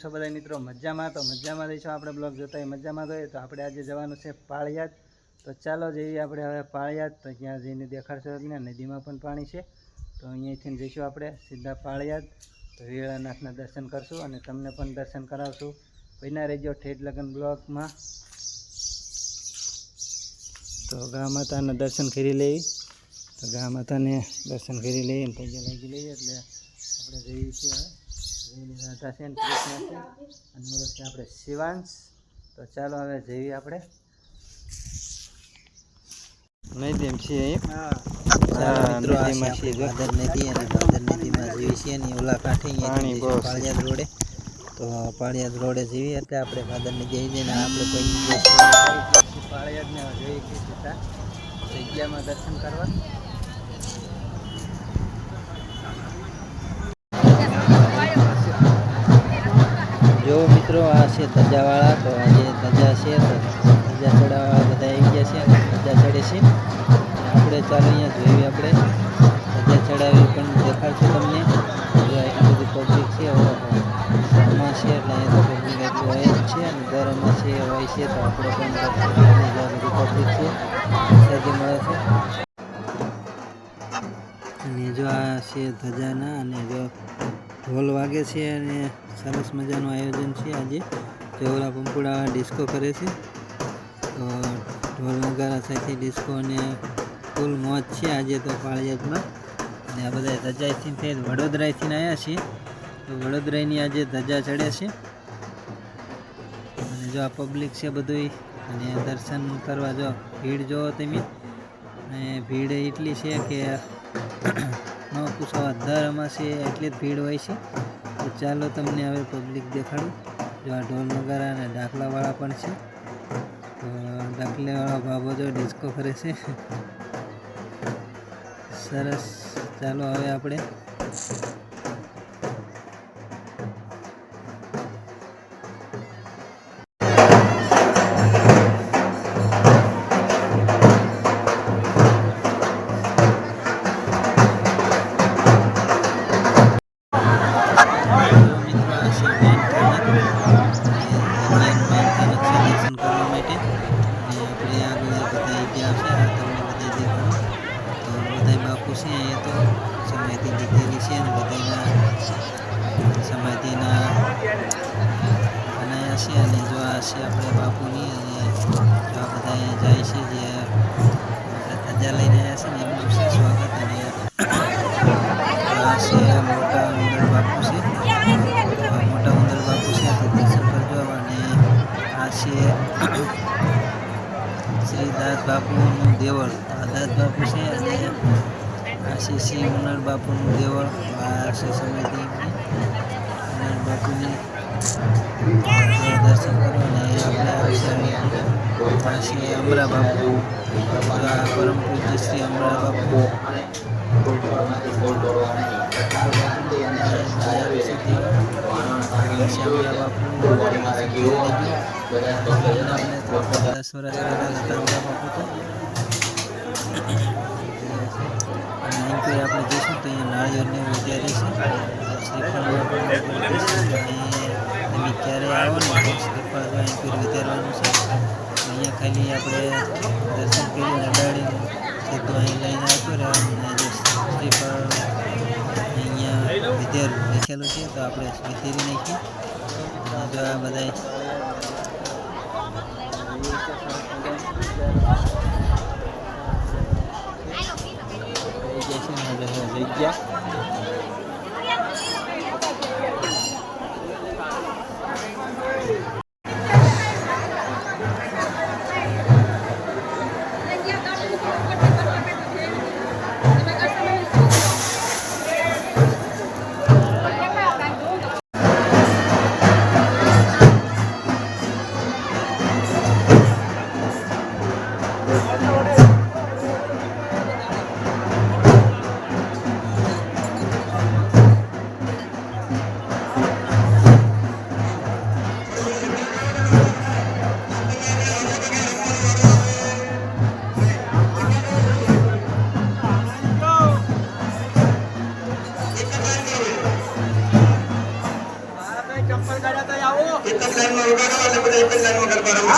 કેમ છો બધા મિત્રો? મજામાં? તો મજામાં રહીશું આપણે બ્લોગ જોતા મજામાં જોઈએ તો આપણે આજે જવાનું છે પાળિયાદ. તો ચાલો જઈએ આપણે હવે પાળિયાદ. તો ત્યાં જઈને દેખાડશો ને નદીમાં પણ પાણી છે. તો અહીંયાથી જઈશું આપણે સીધા પાળિયાદ. તો વીરાનાથના દર્શન કરશું અને તમને પણ દર્શન કરાવશું. બન્યા રહેજો ઠેઠ લગ્ન બ્લોગમાં. તો ગા માતાના દર્શન કરી લઈ તો ગા માતાને દર્શન કરી લઈએ પૈસા લાગી લઈએ એટલે આપણે જઈએ છીએ જઈને રાધા છે ને કૃષ્ણ છે અને ઓલો છે આપણે શિવાંશ. તો ચાલો હવે જઈએ આપણે. છીએ નદીમાં જેવી છે ને ઓલા કાંઠે પાણી અહીંયાથી બહુ છે. પાળિયાદ રોડે. તો પાળિયાદ રોડે જેવી એટલે આપણે ભાદર નદી આવી જઈને આપણે કોઈ જઈશું પાળિયાદને જઈએ છીએ જગ્યામાં દર્શન કરવા. મિત્રો, આ છે ધજાવાળા, તો આજે ધજા છે, તો ધજા ચડાવવા બધા આવી ગયા છે, ધજા ચડે છે. આપણે ચાલો અહીંયા જોઈએ આપણે, ધજા ચડાવી પણ દેખાડશું તમને. એટલી બધી પબ્લિક છે ઘરમાં છે, એટલે અહીંયા તો પબ્લિક એટલું હોય જ છે, અને ગરમમાં છે, હોય છે, તો આપણે પણ બધી પબ્લિક છે. સાજી મળે છે. અને જો આ છે ધજાના, અને જો ઢોલ વાગે છે અને સરસ મજાનું આયોજન છે આજે. જે પંપુડા ડિસ્કો કરે છે. તો ઢોલ નગારા સાથે ડિસ્કો અને ફૂલ મોજ છે આજે તો પાળિયાદમાં અને આ બધા ધજાથી થઈ વડોદરાથી આવ્યા છીએ. તો વડોદરાની આજે ધજા ચડે છે. અને જો આ પબ્લિક છે બધું અને દર્શન કરવા જો ભીડ જોવો તમે. અને ભીડ એટલી છે કે ન પૂછો દર અમાસે એટલી જ ભીડ હોય છે. તો ચાલો તમને હવે પબ્લિક દેખાડું. જો આ ઢોલ નગારા અને ડાકલાવાળા પણ છે. તો ડાકલાવાળા બાબો જો ડિસ્કો કરે છે. સરસ. ચાલો હવે આપણે મિત્રો આ છે મેન શ્રી દાસ બાપુનું દેવળ. આ દાસ બાપુ છે અને આ છે શ્રી ઉનર બાપુનું દેવળ. આ છે ઉનર બાપુની દર્શન કરો અને આપણે આ છે અમરા બાપુ. તો આ પરમ પૂજ્ય શ્રી અમરા બાપુ. દસ વર્ષ નતા બાપુ અને આપણે જઈશું તો અહીંયા નાળિયેરને વિચારી છે ક્યારે આવો ને શ્રીફળ અહીં વિચારવાનું છે અહીંયા ખાલી આપણે દર્શન કરી નડાડીને સીધું અહીં લઈને આવતું રહેવાનું શ્રીફળ અહીંયા વિદ્યાર લખેલું છે તો આપણે વિતરી નાખીએ જો આ બધા એક જ લાઈનમાં ઊભા રહો અને બધા એક જ લાઈનમાં ગરબા રમો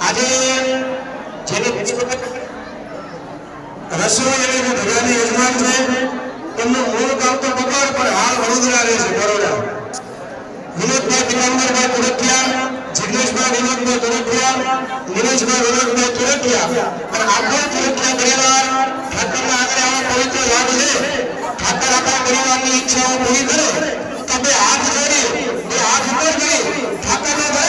આજે જેની રસોઈ અને ભગવાનની છે, એમનું મૂળ કામ તો બગાડ પણ હાલ વડોદરા રહે છે, બરોડા. વિનોદભાઈ પિતાંબરભાઈ તુરટિયા જિગ્નેશભાઈ વિનોદભાઈ તુરટિયા નિલેશભાઈ વિનોદભાઈ તુરટિયા અને આખો તુરટિયા પરિવાર ઠાકરના આગળ આવા પવિત્ર લાભ લે ઠાકર આપણા પરિવારની ઈચ્છાઓ પૂરી કરે તો બે હાથ જોડી બે હાથ ઉપર કરી ઠાકરના દરેક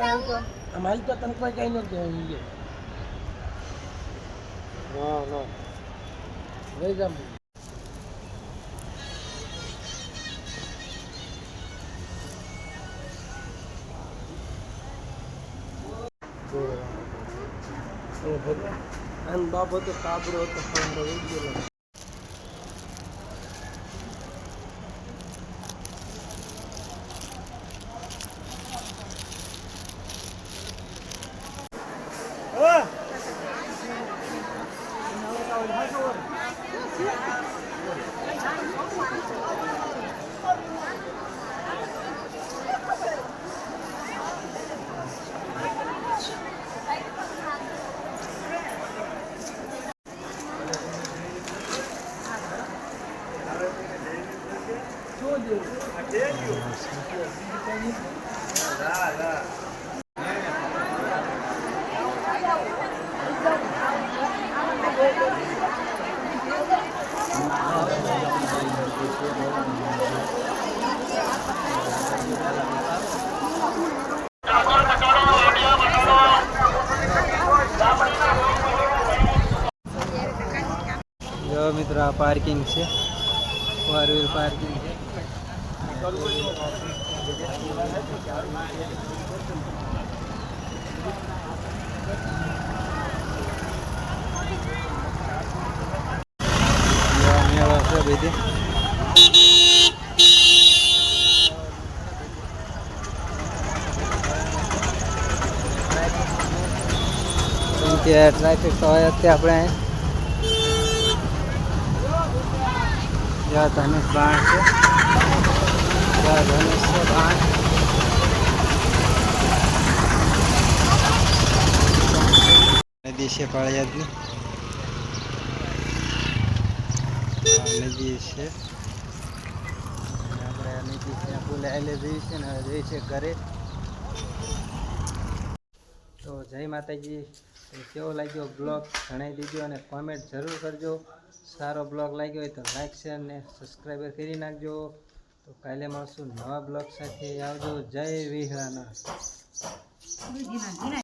અમારી તો તને કોઈ કઈ નથી કહેવાય ના ના લઈ જામ અને બાબતો હતો કાબરો હતો પણ રહી ગયેલો મિત્રો આ પાર્કિંગ છે. ફોર વ્હીલ પાર્કિંગ છે. બધી કે ટ્રાફિક તો હોય જ આપણે. જ્યાં ધનુષ બાણ છે બાણ નદી છે પાળિયાદની નદી છે આપણે નદી છે પુલે આવેલે જઈએ ને જઈએ છીએ ઘરે. તો જય માતાજી. કેવો લાગ્યો બ્લોગ? જણાવી દીધો અને કોમેન્ટ જરૂર કરજો. સારો બ્લોગ લાગ્યો હોય તો લાઈક શેર ને સબસ્ક્રાઈબર કરી નાખજો. તો કાલે મળશું નવા બ્લોગ સાથે. આવજો. જય વિહરાના